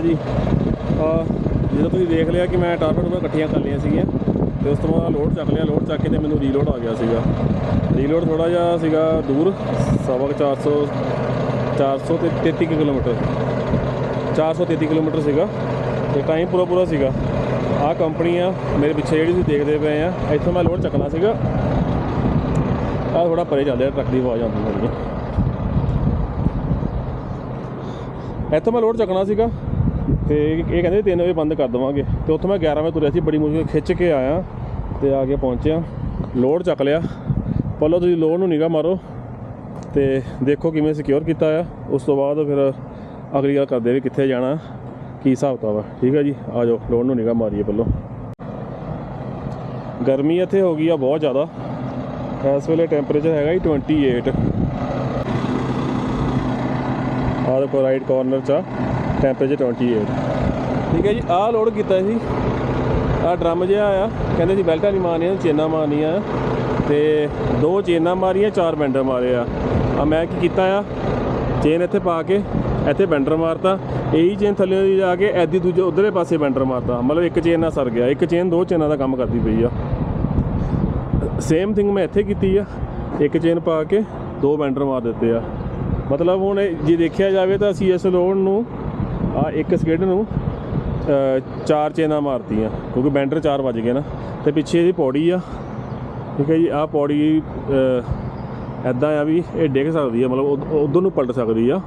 ਜੀ। ਜਦੋਂ ਤੁਸੀਂ ਦੇਖ ਲਿਆ ਕਿ ਮੈਂ ਟਾਰਗੇਟ ਨੂੰ ਇਕੱਠੀਆਂ ਕਰ ਲਈਆਂ ਸੀਗੀਆਂ, ਤੇ ਉਸ ਤੋਂ ਬਾਅਦ ਲੋਡ ਚੱਕ ਲਿਆ ਲੋਡ ਚੱਕ ਕੇ ਤੇ ਮੈਨੂੰ ਰੀਲੋਡ ਆ ਗਿਆ ਸੀਗਾ। ਰੀਲੋਡ ਥੋੜਾ ਜਿਹਾ ਸੀਗਾ ਦੂਰ, ਸਵਾ ਕੁ 400 400 ਤੇ 33 ਕੁ ਕਿਲੋਮੀਟਰ। 433 ਕਿਲੋਮੀਟਰ ਸੀਗਾ, ਤੇ ਟਾਈਮ ਪੂਰਾ ਪੂਰਾ ਸੀਗਾ। ਆਹ ਕੰਪਨੀ ਆ, ਮੇਰੇ ਪਿੱਛੇ ਜਿਹੜੀ ਤੁਸੀਂ ਦੇਖਦੇ ਪਏ ਆ, ਇੱਥੋਂ ਮੈਂ ਲੋਡ ਚੱਕਣਾ ਸੀਗਾ। ਆਹ ਥੋੜਾ ਪਰੇ ਚੱਲ ਰਿਹਾ ਟਰੱਕ ਦੀ ਆਵਾਜ਼ ਆਉਂਦੀ ਹੋਣੀ ਹੈ ਇੱਥੋਂ ਮੈਂ ਲੋਡ ਚੱਕਣਾ ਸੀਗਾ ਤੇ ਇਹ ਕਹਿੰਦੇ 3 ਵਜੇ ਬੰਦ ਕਰ ਦੇਵਾਂਗੇ। ਤੇ ਉੱਥੋਂ ਮੈਂ 11 ਵਜੇ ਤੁਰਿਆ ਸੀ, ਬੜੀ ਮੁਸ਼ਕਿਲ ਖਿੱਚ ਕੇ ਆਇਆ ਤੇ ਆ ਕੇ ਪਹੁੰਚਿਆ। ਲੋਡ ਚੱਕ ਲਿਆ। ਪਹਿਲਾਂ ਤੁਸੀਂ ਲੋਡ ਨੂੰ ਨਿਗਾਹ ਮਾਰੋ ਤੇ ਦੇਖੋ ਕਿਵੇਂ ਸਿਕਿਉਰ ਕੀਤਾ ਆ। ਉਸ ਤੋਂ ਬਾਅਦ ਫਿਰ ਅਗਲੀ ਗੱਲ ਕਰਦੇ ਵੀ ਕਿੱਥੇ ਜਾਣਾ, ਕੀ ਹਿਸਾਬ ਕਿਤਾਬ ਆ। ਠੀਕ ਹੈ ਜੀ? ਆ ਜਾਓ, ਲੋਡ ਨੂੰ ਨਿਗਾਹ ਮਾਰੀਏ ਪਹਿਲਾਂ ਗਰਮੀ ਇੱਥੇ ਹੋ ਗਈ ਆ ਬਹੁਤ ਜ਼ਿਆਦਾ। ਇਸ ਵੇਲੇ ਟੈਂਪਰੇਚਰ ਹੈਗਾ ਜੀ 28 ਆਹ ਦੇਖੋ ਰਾਈਟ ਕਾਰਨਰ 'ਚ ਟੈਂਪਰੇਚਰ 28 ਠੀਕ ਹੈ ਜੀ, ਆਹ ਲੋਡ ਕੀਤਾ ਸੀ। ਆਹ ਡਰਮ ਜਿਹਾ ਆ ਕਹਿੰਦੇ ਜੀ ਬੈਲਟਾਂ ਨਹੀਂ ਮਾਰਨੀਆਂ, ਚੇਨਾਂ ਮਾਰਨੀਆਂ। ਤੇ ਦੋ ਚੇਨਾਂ ਮਾਰੀਆਂ, ਚਾਰ ਬੈਂਡਰ ਮਾਰੇ ਆ। ਆ ਮੈਂ ਕੀ ਕੀਤਾ ਆ? ਚੇਨ ਇੱਥੇ ਪਾ ਕੇ, ਇੱਥੇ ਬੈਂਡਰ ਮਾਰਤਾ। ਇਹੀ ਚੇਨ ਥੱਲੇ ਦੀ ਜਾ ਕੇ, ਐਦੀ ਦੂਜੇ ਉਧਰਲੇ ਪਾਸੇ ਬੈਂਡਰ ਮਾਰਤਾ। ਮਤਲਬ ਇੱਕ ਚੇਨ ਨਾਲ ਸਰ ਗਿਆ। ਇੱਕ ਚੇਨ ਦੋ ਚੇਨਾਂ ਦਾ ਕੰਮ ਕਰਦੀ ਪਈ ਆ। ਸੇਮ ਥਿੰਗ ਮੈਂ ਇੱਥੇ ਕੀਤੀ ਆ। ਇੱਕ ਚੇਨ ਪਾ ਕੇ, ਦੋ ਬੈਂਡਰ ਮਾਰ ਦਿੱਤੇ ਆ। ਮਤਲਬ ਹੁਣ ਜੇ ਦੇਖਿਆ ਜਾਵੇ ਤਾਂ ਅਸੀਂ ਇਸ ਲੋਡ ਨੂੰ ਆ ਇੱਕ ਸਕਿਡ ਨੂੰ ਚਾਰ ਚੇਨਾਂ ਮਾਰਤੀਆਂ, ਕਿਉਂਕਿ ਬੈਂਡਰ ਚਾਰ ਵੱਜ ਗਏ ਨਾ। ਤੇ ਪਿੱਛੇ ਇਹਦੀ ਪੌੜੀ ਆ। ਠੀਕ ਹੈ ਜੀ, ਆਹ ਪੌੜੀ ਐਦਾਂ ਆ ਵੀ ਇਹ ਡਿੱਗ ਸਕਦੀ ਆ, ਮਤਲਬ ਉਧਰ ਨੂੰ ਪਲਟ ਸਕਦੀ ਆ।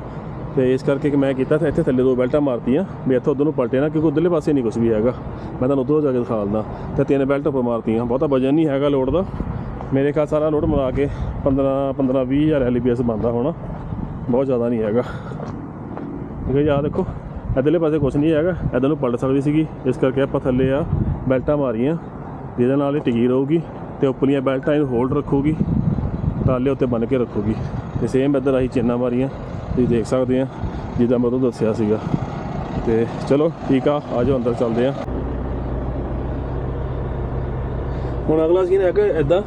ਤੇ ਇਸ ਕਰਕੇ ਕਿ ਮੈਂ ਕੀਤਾ ਤਾਂ ਇੱਥੇ ਥੱਲੇ ਦੋ ਬੈਲਟਾਂ ਮਾਰਤੀਆਂ, ਵੀ ਇੱਥੋਂ ਉਧਰ ਨੂੰ ਪਲਟੇ ਨਾ, ਕਿਉਂਕਿ ਉਧਰਲੇ ਪਾਸੇ ਨਹੀਂ ਕੁਝ ਵੀ ਹੈਗਾ। ਮੈਂ ਤੁਹਾਨੂੰ ਉਧਰੋਂ ਜਾ ਕੇ ਦਿਖਾ ਦਿੰਦਾ। ਤੇ ਤਿੰਨ ਬੈਲਟ ਉੱਪਰ ਮਾਰਤੀਆਂ। ਬਹੁਤਾ ਵਜਨ ਨਹੀਂ ਹੈਗਾ ਲੋਡ ਦਾ। ਮੇਰੇ ਖਿਆਲ ਸਾਰਾ ਲੋਡ ਮਿਲਾ ਕੇ 15 15 20 ਹਜ਼ਾਰ ਐਲਬੀਐਸ ਬਣਦਾ ਹੋਣਾ। ਬਹੁਤ ਜ਼ਿਆਦਾ ਨਹੀਂ ਹੈਗਾ। ਠੀਕ ਹੈ ਜੀ, ਆਹ ਦੇਖੋ। ਇੱਧਰਲੇ ਪਾਸੇ ਕੁਝ ਨਹੀਂ ਹੈਗਾ, ਇੱਧਰ ਨੂੰ ਪਲਟ ਸਕਦੀ ਸੀਗੀ। ਇਸ ਕਰਕੇ ਆਪਾਂ ਥੱਲੇ ਆ, ਬੈਲਟਾਂ ਮਾਰੀਆਂ, ਜਿਹਦੇ ਨਾਲ ਇਹ ਟਿਕੀ ਰਹੂਗੀ ਤੇ ਉੱਪਰਲੀਆਂ ਬੈਲਟਾਂ ਇਹਨੂੰ ਹੋਲਡ ਰੱਖੂਗੀ ਤਾਲੇ ਉੱਤੇ ਬੰਨ ਕੇ ਰੱਖੂਗੀ। ਤੇ ਸੇਮ ਇੱਧਰ ਆਹੀ ਚੇਨਾਂ ਮਾਰੀਆਂ, ਤੁਸੀਂ ਦੇਖ ਸਕਦੇ ਆ, ਜਿੱਦਾਂ ਮੈਂ ਤੁਹਾਨੂੰ ਦੱਸਿਆ ਸੀਗਾ। ਤੇ ਚਲੋ, ਠੀਕ ਆ ਆ ਜਾਓ, ਅੰਦਰ ਚੱਲਦੇ ਆ। ਹੁਣ ਅਗਲਾ ਸੀਨ ਹੈ ਕਿ ਇਦਾਂ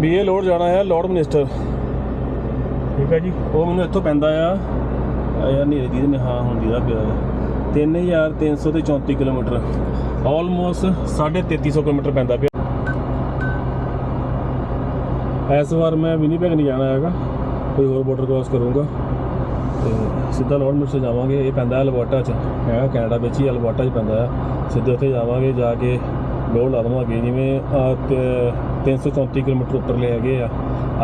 ਵੀ ਇਹ ਲੋਡ ਜਾਣਾ ਹੈ ਲੋਡ ਮਿਨਿਸਟਰ ਠੀਕ ਹੈ ਜੀ, ਉਹ ਮੈਨੂੰ ਇੱਥੋਂ ਪੈਂਦਾ ਆ। ਆ ਯਾਰ ਨਹੀਂ ਦੀ ਮੈਂ ਹਾਂ ਹੁਣ ਜਿਹਦਾ ਪਿਆ ਆ 3334 ਕਿਲੋਮੀਟਰ। ਆਲਮੋਸਟ 3350 ਕਿਲੋਮੀਟਰ ਪੈਂਦਾ ਪਿਆ। ਇਸ ਵਾਰ ਮੈਂ ਵਿਨੀਪੈਗ ਨਹੀਂ ਜਾਣਾ ਹੈਗਾ। ਕੋਈ ਹੋਰ ਬਾਰਡਰ ਕ੍ਰਾਸ ਕਰੂੰਗਾ। ਤੇ ਸਿੱਧਾ ਲੋਡ ਮਿਰਚ ਜਾਵਾਂਗੇ। ਇਹ ਪੈਂਦਾ ਅਲਬਰਟਾ 'ਚ। ਹੈਗਾ ਕੈਨੇਡਾ ਵਿੱਚ ਹੀ ਅਲਬਰਟਾ 'ਚ ਪੈਂਦਾ ਆ। ਸਿੱਧੇ ਉੱਥੇ ਜਾਵਾਂਗੇ, ਜਾ ਕੇ ਲੋਡ ਲਾ ਦੇਵਾਂਗੇ। ਜਿਵੇਂ ਆਹ ਤੇ 334 ਕਿਲੋਮੀਟਰ ਉੱਪਰ ਲੈ ਹੈਗੇ ਆ।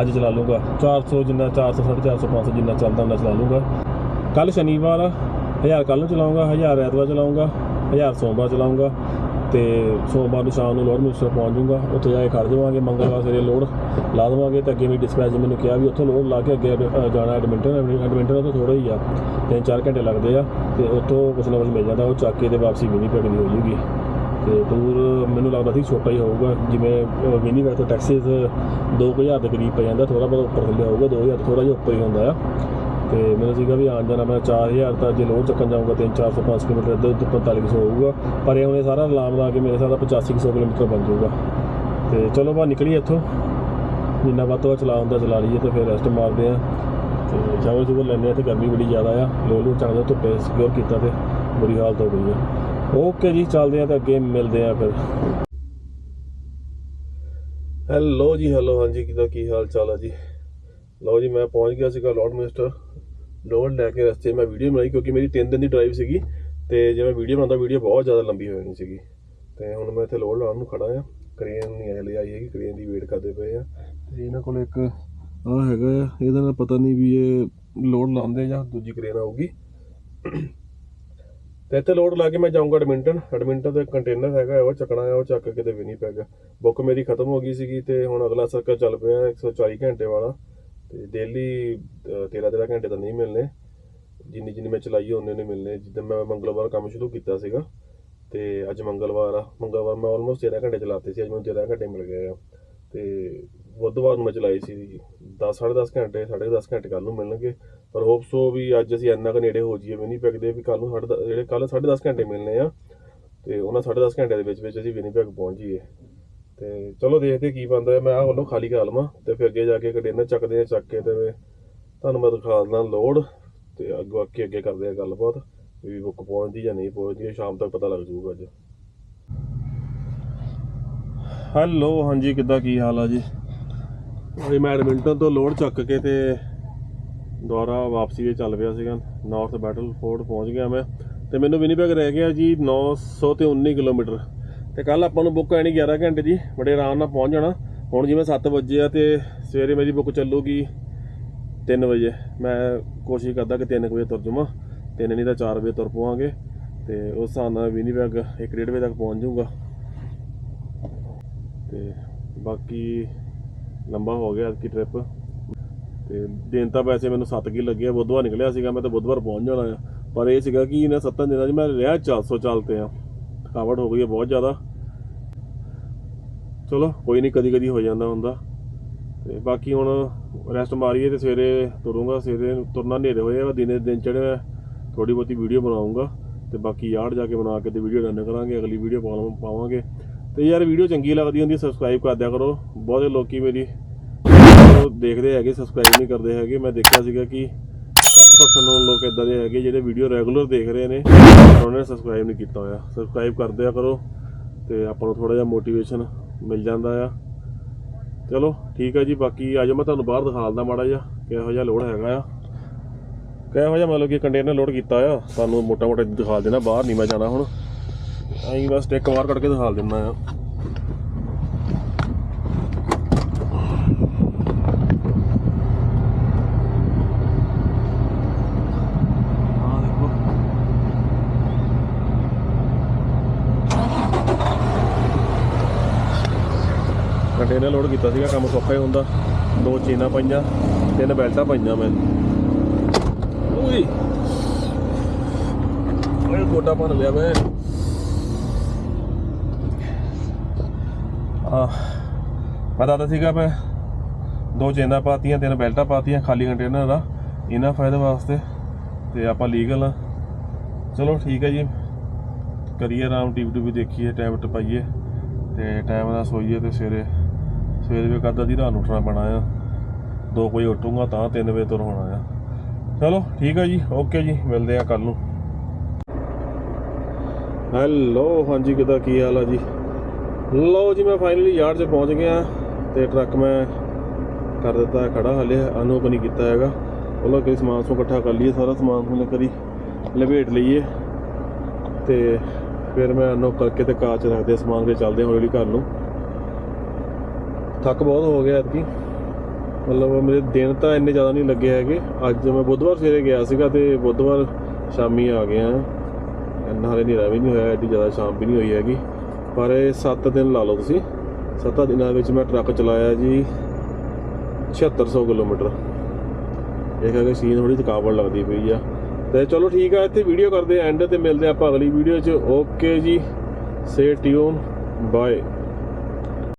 ਅੱਜ ਚਲਾ ਲੂੰਗਾ। 400 ਜਿੰਨਾ 400 450 500 ਜਿੰਨਾ ਚੱਲਦਾ ਹੁੰਦਾ ਚਲਾ ਲੂੰਗਾ। ਕੱਲ ਸ਼ਨੀਵਾਰ ਆ 1000 ਕੱਲ ਨੂੰ ਚਲਾਉਂਗਾ 1000 ਐਤਵਾਰ ਚਲਾਉਂਗਾ 1000 ਸੋਮਵਾਰ ਚਲਾਉਂਗਾ ਤੇ ਸੋਮਵਾਰ ਨੂੰ ਸ਼ਾਮ ਨੂੰ ਲੋਡ ਮਿਸਟਰ ਪਹੁੰਚ ਜਾਊਂਗਾ ਉੱਥੇ ਜਾ ਕੇ ਖੜ ਜਾਵਾਂਗੇ ਮੰਗਲਵਾਰ ਸਵੇਰੇ ਲੋਡ ਲਾ ਦੇਵਾਂਗੇ ਤੇ ਅੱਗੇ ਵੀ ਡਿਸਪੈਚ ਮੈਨੂੰ ਕਿਹਾ ਵੀ ਉੱਥੋਂ ਲੋਡ ਲਾ ਕੇ ਅੱਗੇ ਅ, ਜਾਣਾ ਐਡਮਿੰਟਨ ਐਡਮਿੰਟਨ ਤੋਂ ਥੋੜਾ ਹੀ ਆ ਤਿੰਨ ਚਾਰ ਘੰਟੇ ਲੱਗਦੇ ਆ ਤੇ ਉੱਥੋਂ ਕੁਛ ਨਾ ਕੁਛ ਮਿਲ ਜਾਂਦਾ ਉਹ ਚੱਕ ਕੇ ਤੇ ਵਾਪਸੀ ਵੀ ਨਹੀਂ ਪੈਣੀ ਹੋ ਜੂਗੀ ਤੇ ਟੂਰ ਮੈਨੂੰ ਲੱਗਦਾ ਸੀ ਛੋਟਾ ਹੀ ਹੋਊਗਾ ਜਿਵੇਂ ਮਿਨੀ ਵੈਕ ਤੋਂ ਟੈਕਸਿਸ 2000 ਦੇ ਕਰੀਬ ਪੈ ਜਾਂਦਾ ਥੋੜਾ ਬਹੁਤ ਉੱਪਰ ਥੱਲੇ ਹੋਊਗਾ 2000 ਥੋੜਾ ਜਿਹਾ ਉੱਪਰ ਹੀ ਹੁੰਦਾ ਆ। ਤੇ ਮੈਨੂੰ ਸੀਗਾ ਵੀ ਆਉਣ ਜਾਣਾ, ਮੈਂ 4000 ਤਾਂ ਜੇ ਲੋਹ ਚੱਕਣ ਜਾਊਂਗਾ 3 400 5 ਕਿਲੋਮੀਟਰ ਇੱਧਰ, ਉੱਧਰ 4500 ਹੋਊਗਾ। ਪਰ ਇਹ ਹੁਣ ਸਾਰਾ ਲਾਮ ਲਾ ਕੇ ਮੇਰੇ ਹਿਸਾਬ ਨਾਲ 8500 ਕਿਲੋਮੀਟਰ ਬਣ ਜਾਊਗਾ। ਤੇ ਚਲੋ ਬਾ ਨਿਕਲੀਏ ਇੱਥੋਂ। ਜਿੰਨਾ ਵੱਧ ਤੋਂ ਵੱਧ ਚਲਾ ਹੁੰਦਾ, ਚਲਾ ਲਈਏ ਤੇ ਫਿਰ ਰੈਸਟ ਮਾਰਦੇ ਆ ਤੇ ਚਾਵਲ ਚੂਵਲ ਲੈਂਦੇ ਆ ਤੇ ਗਰਮੀ ਬੜੀ ਜ਼ਿਆਦਾ ਆ। ਲੋ ਲੋ ਚੱਕਦੇ ਧੁੱਪੇ ਸਿਕਿਉਰ ਕੀਤਾ ਤੇ ਬੁਰੀ ਹਾਲਤ ਹੋ ਗਈ ਆ। ਓਕੇ ਜੀ, ਚੱਲਦੇ ਆ ਤੇ ਅੱਗੇ ਮਿਲਦੇ ਆ ਫਿਰ। ਹੈਲੋ ਜੀ ਹੈਲੋ ਹਾਂਜੀ, ਕਿਦਾ, ਕੀ ਹਾਲ ਚਾਲ ਆ ਜੀ? ਲਓ ਜੀ, ਮੈਂ ਪਹੁੰਚ ਗਿਆ ਸੀਗਾ ਲਾਰਡ ਮਿਨਿਸਟਰ ਲੋਡ ਲੈ ਕੇ ਰਸਤੇ ਮੈਂ ਵੀਡੀਓ ਬਣਾਈ ਕਿਉਂਕਿ ਮੇਰੀ 3 ਦਿਨ ਦੀ ਡਰਾਈਵ ਸੀਗੀ ਤੇ ਜੇ ਮੈਂ ਵੀਡੀਓ ਬਣਾਉਂਦਾ ਵੀਡੀਓ ਬਹੁਤ ਜ਼ਿਆਦਾ ਲੰਬੀ ਹੋ ਜਾਣੀ ਸੀਗੀ। ਤੇ ਹੁਣ ਮੈਂ ਇੱਥੇ ਲੋਡ ਲਾਉਣ ਨੂੰ ਖੜਾ ਆ ਕ੍ਰੇਨ ਨਹੀਂ ਹਲੇ ਆਈ ਹੈਗੀ ਕ੍ਰੇਨ ਦੀ ਵੇਟ ਕਰਦੇ ਪਏ ਆ ਤੇ ਇਹਨਾਂ ਕੋਲ ਇੱਕ ਆ ਹੈਗਾ ਆ, ਇਹਦਾ ਨਾਲ ਪਤਾ ਨਹੀਂ ਵੀ ਇਹ ਲੋਡ ਲਾਉਂਦੇ ਜਾਂ ਦੂਜੀ ਕ੍ਰੇਨ ਆਊਗੀ। ਤੇ ਇੱਥੇ ਲੋਡ ਲਾ ਕੇ ਮੈਂ ਜਾਊਂਗਾ ਐਡਮਿੰਟਨ ਐਡਮਿੰਟਨ ਦਾ ਕੰਟੇਨਰ ਹੈਗਾ, ਉਹ ਚੱਕਣਾ ਹੈ ਉਹ ਚੱਕ ਕੇ ਤੇ ਵਿਨੀਪੈਗ ਬੁੱਕ ਮੇਰੀ ਖਤਮ ਹੋ ਗਈ ਸੀਗੀ ਤੇ ਹੁਣ ਅਗਲਾ ਸਰਕਲ ਚੱਲ ਪਿਆ 140 ਘੰਟੇ ਵਾਲਾ। ਤੇ ਡੇਲੀ 13 13 ਘੰਟੇ ਤਾਂ ਨਹੀਂ ਮਿਲਨੇ। ਜਿੰਨੀ ਜਿੰਨੀ ਮੈਂ ਚਲਾਈ ਉਹਨੇ ਨੇ ਮਿਲਨੇ। ਜਿੱਦਾਂ ਮੈਂ ਮੰਗਲਵਾਰ ਕੰਮ ਸ਼ੁਰੂ ਕੀਤਾ ਸੀਗਾ, ਤੇ ਅੱਜ ਮੰਗਲਵਾਰ ਆ। ਮੰਗਲਵਾਰ ਮੈਂ ਆਲਮੋਸਟ 13 ਘੰਟੇ ਚਲਾਤੇ ਸੀ, ਅੱਜ ਮੈਨੂੰ 13 ਘੰਟੇ ਮਿਲ ਗਏ ਆ। ਤੇ ਬੁੱਧਵਾਰ ਨੂੰ ਮੈਂ ਚਲਾਈ ਸੀ 10 10.5 ਘੰਟੇ 10.5 ਘੰਟੇ ਕੱਲ ਨੂੰ ਮਿਲਣਗੇ। ਪਰ ਹੋਪ ਸੋ ਵੀ ਅੱਜ ਅਸੀਂ ਇੰਨਾ ਕੁ ਨੇੜੇ ਹੋ ਜਾਈਏ ਵਿਨੀਪੈਗ ਦੇ ਵੀ ਕੱਲ ਨੂੰ ਸਾਢੇ ਦਸ- ਜਿਹੜੇ ਕੱਲ 10.5 ਘੰਟੇ ਮਿਲਨੇ ਆ, ਤੇ ਉਹਨਾਂ 10.5 ਘੰਟੇ ਦੇ ਵਿੱਚ ਵਿੱਚ ਅਸੀਂ ਵਿਨੀਪੈਗ ਪਹੁੰਚ ਜਾਈਏ। ਤੇ ਚਲੋ ਦੇਖਦੇ ਕੀ ਬਣਦਾ ਮੈਂ ਆਹ ਵੱਲੋਂ ਖਾਲੀ ਕਰ ਲਵਾਂ ਤੇ ਫਿਰ ਅੱਗੇ ਜਾ ਕੇ ਕੰਟੇਨਰ ਚੱਕਦੇ ਆ ਚੱਕ ਕੇ ਤੇ ਮੈਂ ਤੁਹਾਨੂੰ ਮੈਂ ਦਿਖਾ ਦਿੰਦਾ ਲੋਡ ਤੇ ਅੱਗੋਂ ਅੱਗੇ ਅੱਗੇ ਕਰਦੇ ਆ ਗੱਲਬਾਤ ਵੀ ਬੁੱਕ ਪਹੁੰਚਦੀ ਜਾਂ ਨਹੀਂ ਪਹੁੰਚਦੀ, ਸ਼ਾਮ ਤੱਕ ਪਤਾ ਲੱਗ ਜਾਊਗਾ ਅੱਜ। ਹੈਲੋ, ਹਾਂਜੀ, ਕਿੱਦਾਂ ਕੀ ਹਾਲ ਆ ਜੀ? ਇਹ ਮੈਂ ਐਡਮਿੰਟਨ ਤੋਂ ਲੋਡ ਚੱਕ ਕੇ ਤੇ ਦੁਆਰਾ ਵਾਪਸੀ ਦੇ ਚੱਲ ਪਿਆ ਸੀਗਾ। ਨਾਰਥ ਬੈਟਲ ਫੋਰਡ ਪਹੁੰਚ ਗਿਆ ਮੈਂ ਤੇ ਮੈਨੂੰ ਵਿਨੀਪੈਗ ਰਹਿ ਗਿਆ ਜੀ 900 ਤੇ 19 ਕਿਲੋਮੀਟਰ। ਤੇ ਕੱਲ ਆਪਾਂ ਨੂੰ ਬੁੱਕ ਆਣੀ 11 ਘੰਟੇ ਦੀ, ਬੜੇ ਆਰਾਮ ਨਾਲ ਪਹੁੰਚ ਜਾਣਾ। ਹੁਣ ਜਿਵੇਂ 7 ਵਜੇ ਆ ਤੇ ਸਵੇਰੇ ਮੇਰੀ ਬੁੱਕ ਚੱਲੂਗੀ 3 ਵਜੇ। ਮੈਂ ਕੋਸ਼ਿਸ਼ ਕਰਦਾ ਕਿ 3 ਵਜੇ ਤੁਰ ਜਾਵਾਂ। 3 ਨਹੀਂ ਤਾਂ 4 ਵਜੇ ਤੁਰ ਪਵਾਂਗੇ। ਤੇ ਉਸ ਹਿਸਾਬ ਨਾਲ ਵਿਨੀਪੈਗ 1:30 ਵਜੇ ਤੱਕ ਪਹੁੰਚ ਜਾਊਗਾ। ਤੇ ਬਾਕੀ ਲੰਬਾ ਹੋ ਗਿਆ ਅੱਜ ਟ੍ਰਿਪ ਤੇ ਦਿਨ ਤਾਂ ਵੈਸੇ ਮੈਨੂੰ 7 ਕੀ ਲੱਗੇ ਬੁੱਧਵਾਰ ਨਿਕਲਿਆ ਸੀਗਾ, ਮੈਂ ਤਾਂ ਬੁੱਧਵਾਰ ਪਹੁੰਚ ਜਾਣਾ ਆ। ਪਰ ਇਹ ਸੀਗਾ ਕਿ ਇਹਨਾਂ 7 ਦਿਨਾਂ 'ਚ ਮੈਂ ਰਿਹਾ 400 ਚੱਲ ਤੇ ਆ। ਥਕਾਵਟ ਹੋ ਗਈ ਹੈ ਬਹੁਤ ਜ਼ਿਆਦਾ। ਚਲੋ, ਕੋਈ ਨਹੀਂ ਕਦੀ ਕਦੀ ਹੋ ਜਾਂਦਾ ਹੁੰਦਾ। ਤੇ ਬਾਕੀ ਹੁਣ ਰੈਸਟ ਮਾਰੀਏ ਤੇ ਸਵੇਰੇ ਤੁਰੂੰਗਾ, ਸਵੇਰੇ ਤੁਰਨਾ ਹਨੇਰੇ ਹੋਏ ਆ, ਦਿਨੇ ਦਿਨ ਚੜ੍ਹਿਆ ਥੋੜੀ ਬਹੁਤੀ ਵੀਡੀਓ ਬਣਾਉਂਗਾ ਤੇ ਬਾਕੀ ਯਾਰ ਜਾ ਕੇ ਬਣਾ ਕੇ ਤੇ ਵੀਡੀਓ ਡਨ ਕਰਾਂਗੇ, ਅਗਲੀ ਵੀਡੀਓ ਪਾਵਾਂਗੇ। ਤੇ ਯਾਰ ਵੀਡੀਓ ਚੰਗੀ ਲੱਗਦੀ ਹੁੰਦੀ ਸਬਸਕ੍ਰਾਈਬ ਕਰ ਦਿਆ ਕਰੋ। ਬਹੁਤੇ ਲੋਕੀ ਮੇਰੀ ਦੇਖਦੇ ਹੈਗੇ ਸਬਸਕ੍ਰਾਈਬ ਨਹੀਂ ਕਰਦੇ ਹੈਗੇ। ਮੈਂ ਦੇਖਿਆ ਸੀਗਾ ਕਿ 60% ਲੋਕ ਇਦਾਂ ਦੇ ਹੈਗੇ ਜਿਹੜੇ ਵੀਡੀਓ ਰੈਗੂਲਰ ਦੇਖ ਰਹੇ ਨੇ ਉਹਨਾਂ ਨੇ ਸਬਸਕ੍ਰਾਈਬ ਨਹੀਂ ਕੀਤਾ ਹੋਇਆ। ਸਬਸਕ੍ਰਾਈਬ ਕਰ ਦਿਆ ਕਰੋ ਤੇ ਆਪਾਂ ਨੂੰ ਥੋੜਾ ਜਿਹਾ ਮੋਟੀਵੇਸ਼ਨ ਮਿਲ ਜਾਂਦਾ ਆ। ਚਲੋ, ਠੀਕ ਹੈ ਜੀ, ਬਾਕੀ ਅੱਜ ਮੈਂ ਤੁਹਾਨੂੰ ਬਾਹਰ ਦਿਖਾ ਦਿੰਦਾ ਮਾੜਾ ਜਿਹਾ, ਕਿਹੋ ਜਿਹਾ ਲੋਡ ਹੈਗਾ ਆ। ਕਿਹੋ ਜਿਹਾ ਮਤਲਬ ਕਿ ਕੰਟੇਨਰ ਲੋਡ ਕੀਤਾ ਆ, ਤੁਹਾਨੂੰ ਮੋਟਾ ਮੋਟਾ ਦਿਖਾ ਦੇਣਾ ਬਾਹਰ, ਨਹੀਂ ਮੈਂ ਜਾਣਾ ਹੁਣ। ਐਂ ਬਸ ਟਿੱਕ ਮਾਰ ਕੱਢ ਕੇ ਦਿਖਾ ਦਿੰਦਾ ਆ ਆਹ ਦੇਖੋ ਕੰਟੇਨਰ ਲੋਡ ਕੀਤਾ ਸੀਗਾ ਕੰਮ ਸੌਖਾ ਹੀ ਹੁੰਦਾ। ਦੋ ਚੇਨਾਂ ਪਾਈਆਂ ਤਿੰਨ ਬੈਲਟਾਂ ਪਾਈਆਂ ਮੈਂ। ਓਏ। ਓਏ ਗੋਡਾ ਭੰਨ ਲਿਆ ਮੈਂ। ਆ ਮੈਂ ਦੱਸਦਾ ਸੀਗਾ ਮੈਂ ਦੋ ਚੇਨਾਂ ਪਾਤੀਆਂ ਤਿੰਨ ਬੈਲਟਾਂ ਪਾਤੀਆਂ ਖਾਲੀ ਕੰਟੇਨਰ ਦਾ ਇਹਨਾਂ ਫਾਇਦੇ ਵਾਸਤੇ ਤੇ ਆਪਾਂ ਲੀਗਲ ਆ। ਚਲੋ ਠੀਕ ਹੈ ਜੀ। ਕਰੀਏ ਆਰਾਮ ਟੀਵੀ ਟੂਵੀ ਦੇਖੀਏ ਟਾਈਮ ਟਪਾਈਏ ਤੇ ਟਾਈਮ ਨਾਲ ਸੋਈਏ ਤੇ ਸਵੇਰੇ ਸਵੇਰੇ ਵੀ ਕਰਦਾ ਦੀ ਰਾਤ ਨੂੰ ਉੱਠਣਾ ਪੈਣਾ ਆ। 2 ਵਜੇ ਉੱਠੂਗਾ ਤਾਂ 3 ਵਜੇ ਤੁਰ ਹੋਣਾ ਆ। ਚਲੋ, ਠੀਕ ਹੈ ਜੀ, ਓਕੇ ਜੀ, ਮਿਲਦੇ ਆ ਕੱਲ ਨੂੰ। ਹੈਲੋ, ਹਾਂਜੀ, ਕਿਦਾਂ, ਕੀ ਹਾਲ ਆ ਜੀ? ਲਓ ਜੀ, ਮੈਂ ਫਾਈਨਲੀ ਯਾਰਡ 'ਚ ਪਹੁੰਚ ਗਿਆ ਤੇ ਟਰੱਕ ਮੈਂ ਕਰ ਦਿੱਤਾ ਹੈ ਖੜਾ ਹਲੇ ਅਨੋਕ ਨਹੀਂ ਕੀਤਾ ਹੈਗਾ। ਉਹਨਾਂ ਕੋਈ ਸਮਾਨ ਸੋ ਇਕੱਠਾ ਕਰ ਲਈਏ, ਸਾਰਾ ਸਮਾਨ ਹੁਣ ਕਰੀ ਲਪੇਟ ਲਈਏ। ਤੇ ਫਿਰ ਮੈਂ ਅਨੋਪ ਕਰਕੇ ਤੇ ਕਾਰ ਚ ਰੱਖਦੇ ਸਮਾਨ ਤੇ ਚੱਲਦੇ ਹਾਂ ਹੌਲੀ ਹੌਲੀ ਘਰ ਨੂੰ। ਥੱਕ ਬਹੁਤ ਹੋ ਗਿਆ ਐਤਕੀ। ਮਤਲਬ ਮੇਰੇ ਦਿਨ ਤਾਂ ਇੰਨੇ ਜ਼ਿਆਦਾ ਨਹੀਂ ਲੱਗੇ ਹੈਗੇ। ਅੱਜ ਮੈਂ ਬੁੱਧਵਾਰ ਸਵੇਰੇ ਗਿਆ ਸੀਗਾ ਤੇ ਬੁੱਧਵਾਰ ਸ਼ਾਮੀ ਆ ਗਿਆ। ਇੰਨਾ ਹਾਲੇ ਹਨੇਰਾ ਵੀ ਨਹੀਂ ਹੋਇਆ, ਐਡੀ ਜ਼ਿਆਦਾ ਸ਼ਾਮ ਵੀ ਨਹੀਂ ਹੋਈ ਹੈਗੀ। ਪਰ ਇਹ 7 ਦਿਨ ਲਾ ਲਓ ਤੁਸੀਂ। 7 ਦਿਨਾਂ ਵਿੱਚ ਮੈਂ ਟਰੱਕ ਚਲਾਇਆ ਜੀ 7600 ਕਿਲੋਮੀਟਰ। ਇਹ ਕਰਕੇ ਸੀਨ ਥੋੜੀ ਥਕਾਵਟ ਲੱਗਦੀ ਪਈ ਆ। ਤੇ ਚਲੋ ਠੀਕ ਆ, ਇੱਥੇ ਵੀਡੀਓ ਕਰਦੇ ਐਂਡ ਤੇ ਮਿਲਦੇ ਆਪਾਂ ਅਗਲੀ ਵੀਡੀਓ 'ਚ। ਓਕੇ ਜੀ। ਸੇ ਟਿਊਨ ਬਾਏ